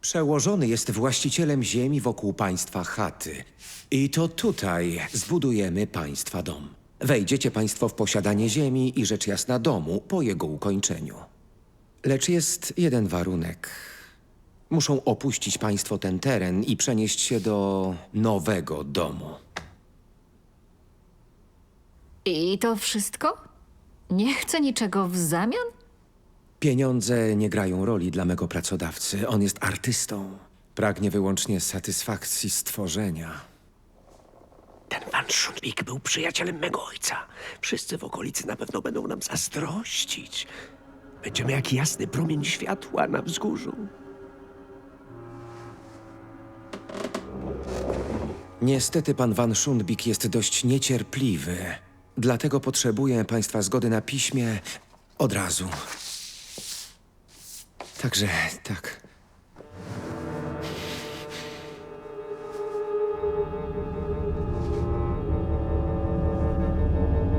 Przełożony jest właścicielem ziemi wokół państwa chaty. I to tutaj zbudujemy państwa dom. Wejdziecie państwo w posiadanie ziemi i rzecz jasna domu po jego ukończeniu. Lecz jest jeden warunek. Muszą opuścić państwo ten teren i przenieść się do nowego domu. I to wszystko? Nie chcę niczego w zamian? Pieniądze nie grają roli dla mego pracodawcy. On jest artystą. Pragnie wyłącznie satysfakcji stworzenia. Ten Van Schundwig był przyjacielem mego ojca. Wszyscy w okolicy na pewno będą nam zazdrościć. Będziemy jak jasny promień światła na wzgórzu. Niestety pan Van Schundbik jest dość niecierpliwy. Dlatego potrzebuję państwa zgody na piśmie od razu. Także tak.